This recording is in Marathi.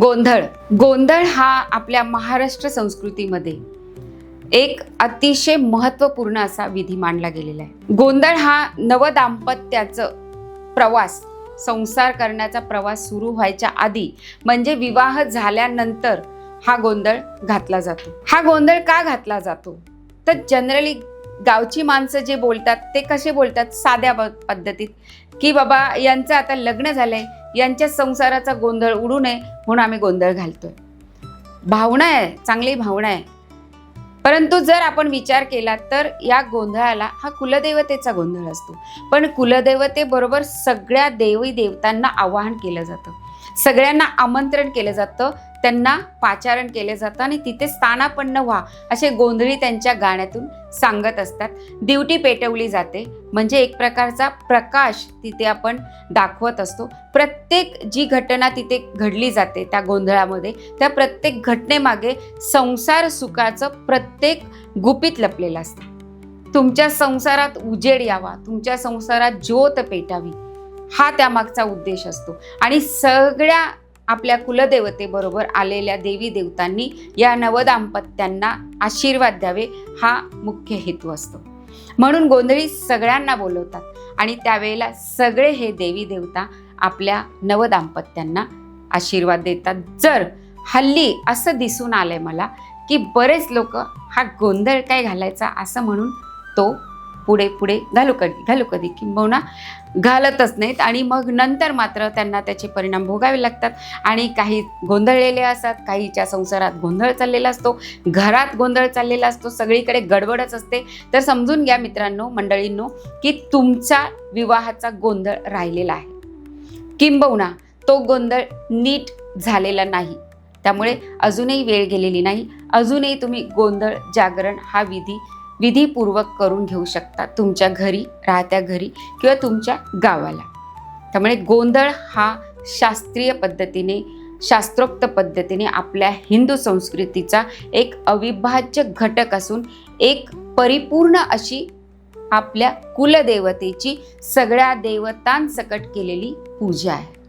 गोंधळ. गोंधळ हा आपल्या महाराष्ट्र संस्कृतीमध्ये एक अतिशय महत्त्वपूर्ण असा विधी मानला गेलेला आहे. गोंधळ हा नवदाम्पत्याचं प्रवास संसार करण्याचा प्रवास सुरू व्हायच्या आधी म्हणजे विवाह झाल्यानंतर हा गोंधळ घातला जातो. हा गोंधळ का घातला जातो? तर जनरली गावची माणसं जे बोलतात ते कसे बोलतात? साध्या पद्धतीत. की बाबा यांचं आता लग्न झालं आहे यांच्या संसाराचा गोंधळ उडू नये म्हणून आम्ही गोंधळ घालतोय. भावना आहे चांगली भावना आहे. परंतु जर आपण विचार केला तर या गोंधळाला हा कुलदेवतेचा गोंधळ असतो. पण कुलदेवतेबरोबर सगळ्या देवी देवतांना आवाहन केलं जातं. सगळ्यांना आमंत्रण केलं जातं. त्यांना पाचारण केलं जातं आणि तिथे स्थानापन्न व्हा असे गोंधळी त्यांच्या गाण्यातून सांगत असतात. दिवटी पेटवली जाते. म्हणजे एक प्रकारचा प्रकाश तिथे आपण दाखवत असतो. प्रत्येक जी घटना तिथे घडली जाते त्या गोंधळामध्ये त्या प्रत्येक घटनेमागे संसार सुखाचं प्रत्येक गुपित लपलेलं असतं. तुमच्या संसारात उजेड यावा तुमच्या संसारात ज्योत पेटावी. हा त्यामागचा उद्देश असतो. आणि सगळ्या आपल्या कुलदेवतेबरोबर आलेल्या देवी देवतांनी या नवदाम्पत्यांना आशीर्वाद द्यावे हा मुख्य हेतू असतो. म्हणून गोंधळी सगळ्यांना बोलवतात आणि त्यावेळेला सगळे हे देवी देवता आपल्या नवदाम्पत्यांना आशीर्वाद देतात. जर हल्ली असं दिसून आलंय मला की बरेच लोक हा गोंधळ काय घालायचा असं म्हणून तो पुढे पुढे घालू कधी घालू कधी? किंबहुना घालतच नाहीत आणि मग नंतर मात्र त्यांना त्याचे परिणाम भोगावे लागतात. आणि काही गोंधळलेले असतात काहीच्या संसारात गोंधळ चाललेला असतो घरात गोंधळ चाललेला असतो सगळीकडे गडबडच असते. तर समजून घ्या मित्रांनो मंडळींनो की तुमचा विवाहाचा गोंधळ राहिलेला आहे. किंबहुना तो गोंधळ नीट झालेला नाही. त्यामुळे अजूनही वेळ गेलेली नाही. अजूनही तुम्ही गोंधळ जागरण हा विधी विधीपूर्वक करून घेऊ शकता तुमच्या घरी राहत्या घरी किंवा तुमच्या गावाला. त्यामुळे गोंधळ हा शास्त्रीय पद्धतीने शास्त्रोक्त पद्धतीने आपल्या हिंदू संस्कृतीचा एक अविभाज्य घटक असून एक परिपूर्ण अशी आपल्या कुलदेवतेची सगळ्या देवतांसकट केलेली पूजा आहे.